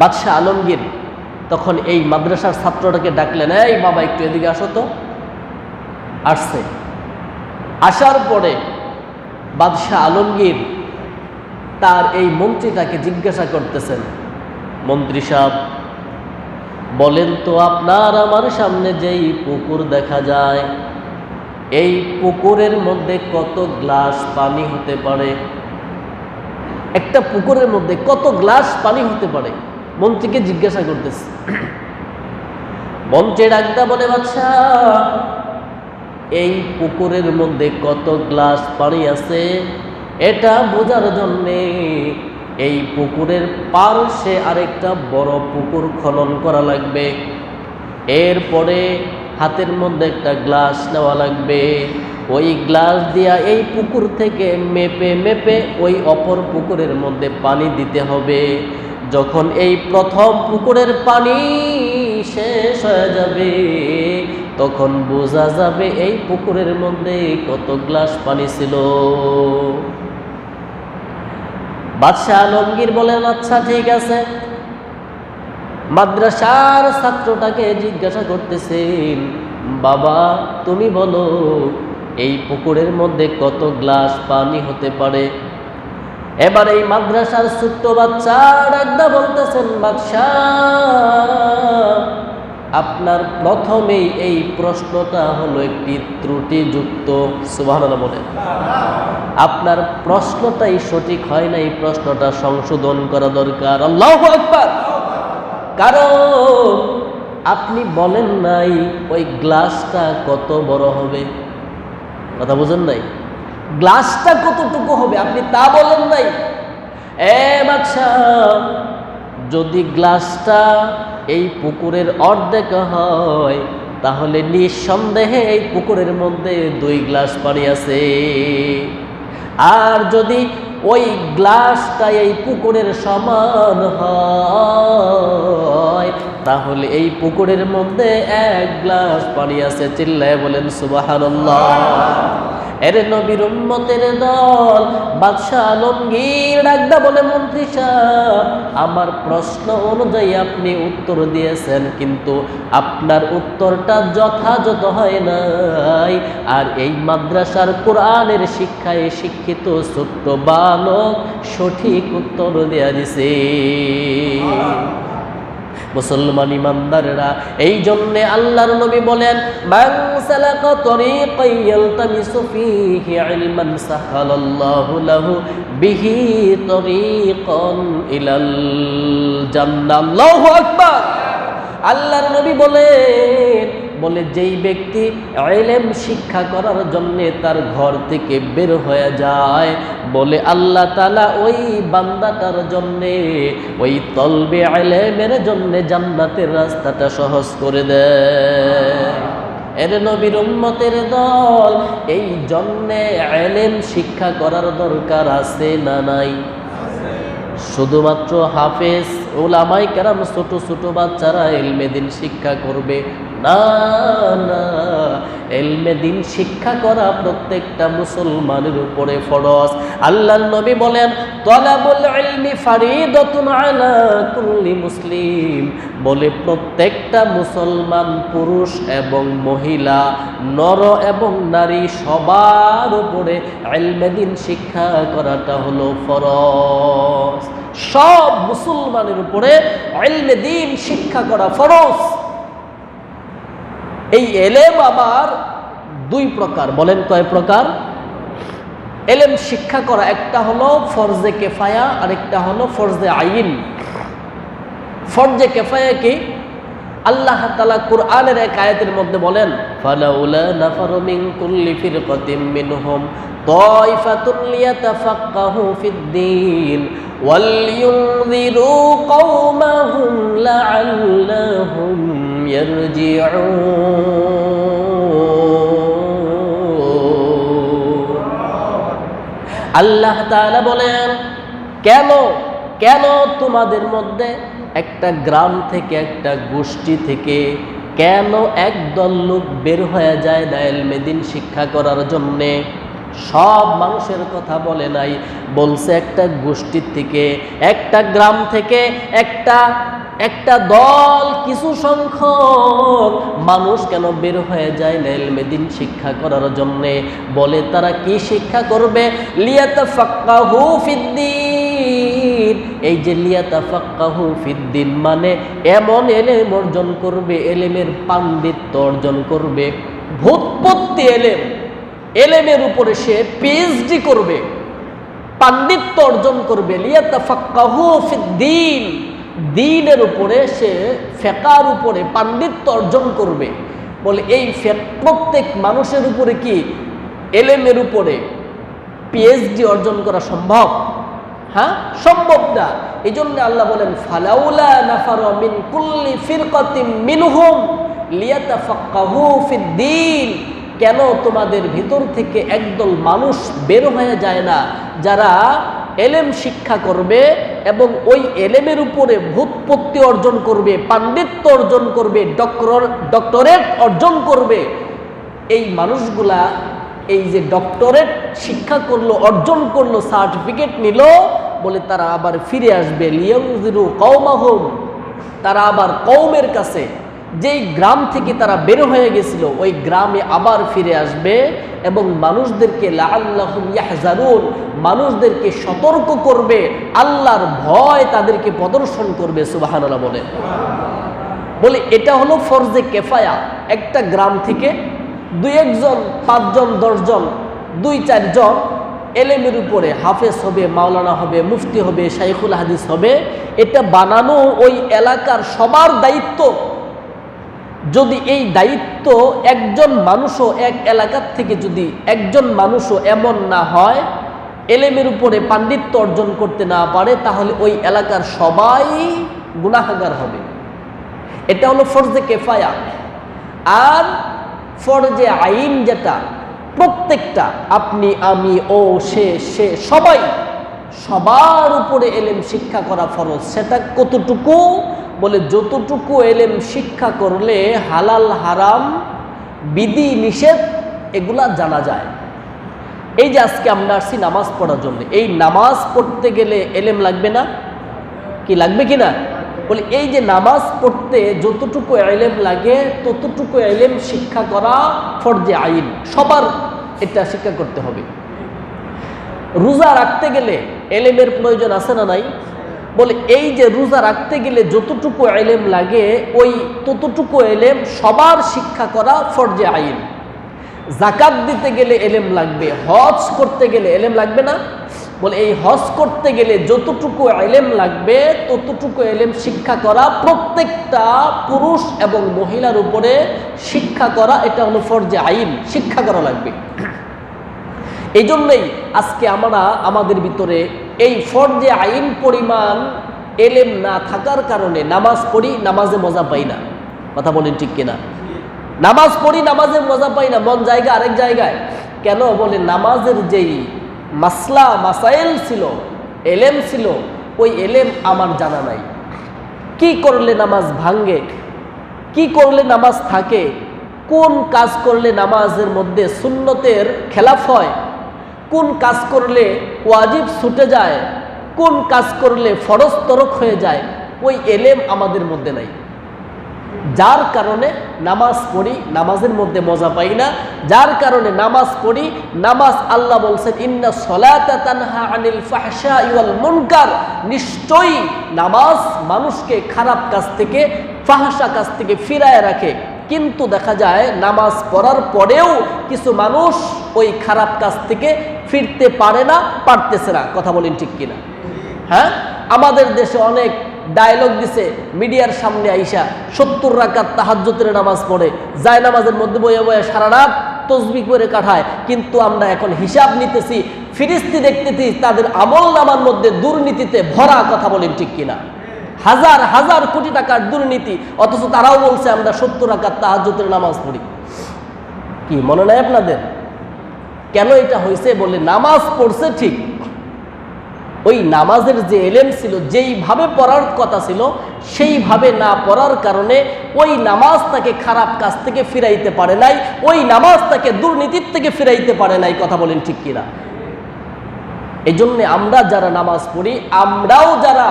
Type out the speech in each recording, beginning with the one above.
বাদশাহ আলমগীর তখন এই মাদ্রাসার ছাত্রটাকে ডাকলেন, এই বাবা, একটু এদিকে আসো তো। আসছে। আসার পরে বাদশাহ আলমগীর তার এই মন্ত্রীটাকে জিজ্ঞাসা করতেছেন, মন্ত্রী সাহেব, বলেন তো আপনার আমার সামনে যেই পুকুর দেখা যায়, এই পুকুরের মধ্যে কত গ্লাস পানি হতে পারে? একটা পুকুরের মধ্যে কত গ্লাস পানি হতে পারে? মন্ত্রীকে জিজ্ঞাসা করতেছে। মন্ত্রী ডাকদা বলে বাচ্চা এই পুকুরের মধ্যে কত গ্লাস পানি আছে? এটা বোঝার জন্যে এই পুকুরের পার্শ্বে আরেকটা বড় পুকুর খনন করা লাগবে। এরপরে হাতের মধ্যে একটা গ্লাস নেওয়া লাগবে। ওই গ্লাস দিয়া এই পুকুর থেকে মেপে মেপে ওই অপর পুকুরের মধ্যে পানি দিতে হবে। যখন এই প্রথম পুকুরের পানি শেষ হয়ে যাবে, তখন বোঝা যাবে এই পুকুরের মধ্যে কত গ্লাস পানি ছিল। বাদশাহ আলমগীর বলেন আচ্ছা ঠিক আছে। মাদ্রাসার ছাত্রটাকে জিজ্ঞাসা করতেছেন, বাবা, তুমি বলো, এই পুকুরের মধ্যে কত গ্লাস পানি হতে পারে? এবার এই মাদ্রাসার ছোট্ট বাচ্চার একদা বলতেছেন আপনার প্রথমেই এই প্রশ্নটা হলো একটি ত্রুটিযুক্ত সুবাহ বলে। আপনার প্রশ্নটাই সঠিক হয় না, এই প্রশ্নটা সংশোধন করা দরকার। আল্লাহ কারণ আপনি বলেন নাই, ওই গ্লাসটা কত বড় হবে? কথা বুঝেন নাই? গ্লাসটা কতটুকু হবে? আপনি তা বলেন নাই। এ বাচ্চা যদি গ্লাসটা এই পুকুরের অর্ধেক হয়, তাহলে নিঃসন্দেহে এই পুকুরের মধ্যে দুই গ্লাস পানি আছে। আর যদি ওই গ্লাসটা এই পুকুরের সমান হয় তাহলে এই পুকুরের মধ্যে এক গ্লাস পানি আছে, চিল্লায় বলেন সুবাহান্লাহ এর নবীর উম্মতের দল, বাদশাহ, আলমগীর, ডাকদা বলে, মন্ত্রী আমার প্রশ্ন অনুযায়ী আপনি উত্তর দিয়েছেন, কিন্তু আপনার উত্তরটা যথাযথ হয় নাই। আর এই মাদ্রাসার কোরআনের শিক্ষায় শিক্ষিত ছোট্ট বালক সঠিক উত্তর দেয়া দিছে। মুসলমান ইমানদারেরা। এই জন্যে আল্লাহর নবী বলেন আল্লাহর নবী বলেন বলে, যেই ব্যক্তি এলেম শিক্ষা করার জন্যে তার ঘর থেকে বের হয়ে যায়, বলে আল্লাহ তালা ওই বান্দাটার জন্যে, ওই তলবে এলেমের জন্যে জান্নাতের রাস্তাটা সহজ করে দেয়। এর নবীর উম্মতের দল, এই জন্যে এলেম শিক্ষা করার দরকার আছে না নাই? শুধুমাত্র হাফেজ ওলামাই কেরাম ছোট ছোট বাচ্চারা এলমেদিন শিক্ষা করবে। না না। এলমেদিন শিক্ষা করা প্রত্যেকটা মুসলমানের উপরে ফরজ। আল্লাহ নবী বলেন, তলাবুল ইলমি ফারিদাতুন আলা কুল্লি মুসলিম। বলে প্রত্যেকটা মুসলমান পুরুষ এবং মহিলা, নর এবং নারী সবার উপরে এলমেদিন শিক্ষা করাটা হলো ফরজ। সব মুসলমানের উপরে এলমে দিন শিক্ষা করা ফরজ। এই এলেম আবার দুই প্রকার বলেন কয় প্রকার এলেম শিক্ষা করা একটা হলো ফরজে কেফায়া আর একটা হলো ফরজে আইন ফরজে কেফায়া কি আল্লাহ তালা কুরআনের এক আয়াতের মধ্যে বলেন ফালাউলা নাফারু মিন কুল্লি ফিরকাতিম মিনহুম طائفة ليتفقهوا في الدين ولينذروا قومهم لعلهم يرجعون আল্লাহ বলেন, কেন কেন তোমাদের মধ্যে একটা গ্রাম থেকে একটা গোষ্ঠী থেকে কেন একদল লোক বের হয়ে যায় না এলমেদিন শিক্ষা করার জন্যে? সব মানুষের কথা বলে নাই। বলছে একটা গোষ্ঠীর থেকে, একটা গ্রাম থেকে, একটা একটা দল, কিছু সংখ্যক মানুষ কেন বের হয়ে যায় না এলমেদিন শিক্ষা করার জন্যে? বলে, তারা কি শিক্ষা করবে? লিয়াতা ফাক্কাহু ফিদ্দিন। এই যে লিয়াতা ফাক্কাহু ফিদ্দিন মানে এমন এলেম অর্জন করবে, এলেমের পাণ্ডিত্য অর্জন করবে। ভূতপত্তি এলেম। এলেমের উপরে সে পিএইচডি করবে, পাণ্ডিত্য অর্জন করবে লিয়াতা ফিদ্দিন। দিনের উপরে সে ফেকার উপরে পাণ্ডিত্য অর্জন করবে। বলে এই প্রত্যেক মানুষের উপরে কি এলেমের উপরে পিএইচডি অর্জন করা সম্ভব? হ্যাঁ সম্ভব না। এই জন্য আল্লাহ বলেন, ফালাউলা নাফার মিন কুল্লি ফিরকাতিম মিনহুম লিয়াতাফাক্কাহু ফিদ্দিন। কেন তোমাদের ভিতর থেকে একদল মানুষ বের হয়ে যায় না? যারা এলেম শিক্ষা করবে এবং ওই এলেমের উপরে ভূতপত্তি অর্জন করবে, পাণ্ডিত্য অর্জন করবে, ডক্টর, ডক্টরেট অর্জন করবে। এই মানুষগুলা এই যে ডক্টরেট শিক্ষা করল, অর্জন করল, সার্টিফিকেট নিল, বলে তারা আবার ফিরে আসবে। লিয়ংজিরু কৌমাহুম তারা আবার কৌমের কাছে। যেই গ্রাম থেকে তারা বের হয়ে গেছিল, ওই গ্রামে আবার ফিরে আসবে এবং মানুষদেরকে ইয়াহজারুন, মানুষদেরকে সতর্ক করবে, আল্লাহর ভয় তাদেরকে প্রদর্শন করবে, সুবহানাল্লাহ বলে। বলে, এটা হলো ফরজে কেফায়া। একটা গ্রাম থেকে দুই একজন, পাঁচজন, দশজন, দুই চারজন এলেমের উপরে হাফেজ হবে, মাওলানা হবে, মুফতি হবে, শাইখুল হাদিস হবে, এটা বানানো ওই এলাকার সবার দায়িত্ব। যদি এই দায়িত্ব একজন মানুষও এক এলাকার থেকে যদি একজন মানুষও এমন না হয়, এলেমের উপরে পাণ্ডিত্য অর্জন করতে না পারে, তাহলে ওই এলাকার সবাই গুনাহাগার হবে। এটা হলো ফরজে কেফায়া। আর ফরজে আইন যেটা, প্রত্যেকটা, আপনি, আমি, ও, সে সে, সবাই, সবার উপরে এলেম শিক্ষা করা ফরজ। সেটা কতটুকু? বলে, যতটুকু এলেম শিক্ষা করলে হালাল, হারাম, বিধি, নিষেধ, এগুলা জানা যায়। এই যে আজকে আমরা আসছি নামাজ পড়ার জন্য, এই নামাজ পড়তে গেলে এলেম লাগবে না? কি লাগবে কি না? বলে, এই যে নামাজ পড়তে যতটুকু এলেম লাগে, ততটুকু এলেম শিক্ষা করা ফরজে আইন। সবার এটা শিক্ষা করতে হবে। রোজা রাখতে গেলে এলেমের প্রয়োজন আছে না নাই? বলে, এই যে রোজা রাখতে গেলে যতটুকু এলেম লাগে, ওই ততটুকু এলেম সবার শিক্ষা করা ফরজে আইন। জাকাত দিতে গেলে এলেম লাগবে, হজ করতে গেলে এলেম লাগবে না। বলে, এই হজ করতে গেলে যতটুকু এলেম লাগবে, ততটুকু এলেম শিক্ষা করা প্রত্যেকটা পুরুষ এবং মহিলার উপরে শিক্ষা করা, এটা হলো ফরজে আইন, শিক্ষা করা লাগবে। এই জন্যই আজকে আমরা আমাদের ভিতরে এই ফরজে আইন পরিমাণ এলেম না থাকার কারণে নামাজ পড়ি, নামাজে মজা পাই না। কথা বলেন ঠিক কিনা? নামাজ পড়ি, নামাজে মজা পাই না, মন জায়গা আরেক জায়গায়। কেন? বলে নামাজের যেই মাসলা, মাসাইল ছিল, এলেম ছিল, ওই এলেম আমার জানা নাই। কি করলে নামাজ ভাঙ্গে কি করলে নামাজ থাকে? কোন কাজ করলে নামাজের মধ্যে সুন্নতের খেলাফ হয়? কোন কাজ করলে ওয়াজিব ছুটে যায়? কোন কাজ করলে ফরজ তরক হয়ে যায়? ওই এলেম আমাদের মধ্যে নাই। যার কারণে নামাজ পড়ি, নামাজের মধ্যে মজা পাই না। যার কারণে নামাজ পড়ি, নামাজ আল্লাহ বলছেন, ইন্না সলাতানহা আনিল ইওয়াল মুনকার। নিশ্চয়ই নামাজ মানুষকে খারাপ কাজ থেকে ফাহসা কাজ থেকে ফিরায় রাখে। কিন্তু দেখা যায়, নামাজ পড়ার পরেও কিছু মানুষ ওই খারাপ কাজ থেকে ফিরতে পারে না, পারতেছে না। কথা বলেন ঠিক কিনা? হ্যাঁ? আমাদের দেশে অনেক ডায়লগ দিছে মিডিয়ার সামনে আইসা সত্তর রাকাত তাহাজ্জতের নামাজ পড়ে, যায় নামাজের মধ্যে বয়ে বয়ে সারা রাত তসবি করে কাঠায় কিন্তু আমরা এখন হিসাব নিতেছি, ফিরিস্তি দেখতেছি, তাদের আমল নামার মধ্যে দুর্নীতিতে ভরা, কথা বলেন ঠিক কিনা? হাজার হাজার কোটি টাকার দুর্নীতি, অথচ তারাও বলছে, আমরা সত্তর রাকাত তাহাজ্জতের নামাজ পড়ি। কি, মনে নাই আপনাদের? কেন এটা হয়েছে বলে নামাজ পড়ছে ঠিক। ওই নামাজের যে এলেম ছিল, যেইভাবে পড়ার কথা ছিল, সেইভাবে না পড়ার কারণে ওই নামাজ তাকে খারাপ কাজ থেকে ফিরাইতে পারে নাই, ওই নামাজ তাকে দুর্নীতির থেকে ফিরাইতে পারে নাই, কথা বলেন ঠিক কিনা। এই জন্যে আমরা যারা নামাজ পড়ি, আমরাও যারা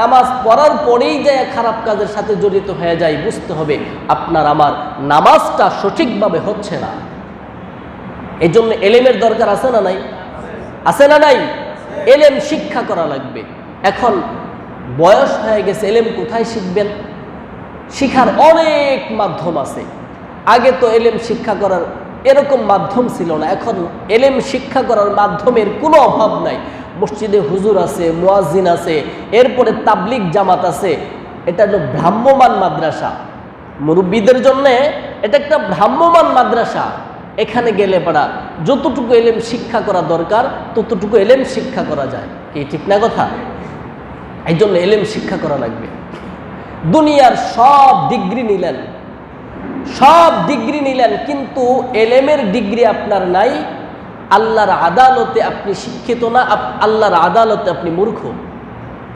নামাজ পড়ার পরেই যে খারাপ কাজের সাথে জড়িত হয়ে যায় বুঝতে হবে আপনার আমার নামাজটা সঠিকভাবে হচ্ছে না। এই জন্য এলেমের দরকার আছে না নাই? আছে না নাই? এলেম শিক্ষা করা লাগবে। এখন বয়স হয়ে গেছে, এলেম কোথায় শিখবেন? শিখার অনেক মাধ্যম আছে। আগে তো এলেম শিক্ষা করার এরকম মাধ্যম ছিল না। এখন এলেম শিক্ষা করার মাধ্যমের কোনো অভাব নাই। মসজিদে হুজুর আছে, মুয়াজ্জিন আছে, এরপরে তাবলিক জামাত আছে। এটা হলো ভ্রাম্যমান মাদ্রাসা। মুরব্বীদের জন্যে এটা একটা ভ্রাম্যমান মাদ্রাসা। এখানে গেলে পারা যতটুকু এলেম শিক্ষা করা দরকার, ততটুকু এলেম শিক্ষা করা যায়। কি ঠিক না কথা? এই জন্য এলেম শিক্ষা করা লাগবে। দুনিয়ার সব ডিগ্রি নিলেন। সব ডিগ্রি নিলেন, কিন্তু এলেমের ডিগ্রি আপনার নাই। আল্লাহর আদালতে আপনি শিক্ষিত না আল্লাহর আদালতে আপনি মূর্খ।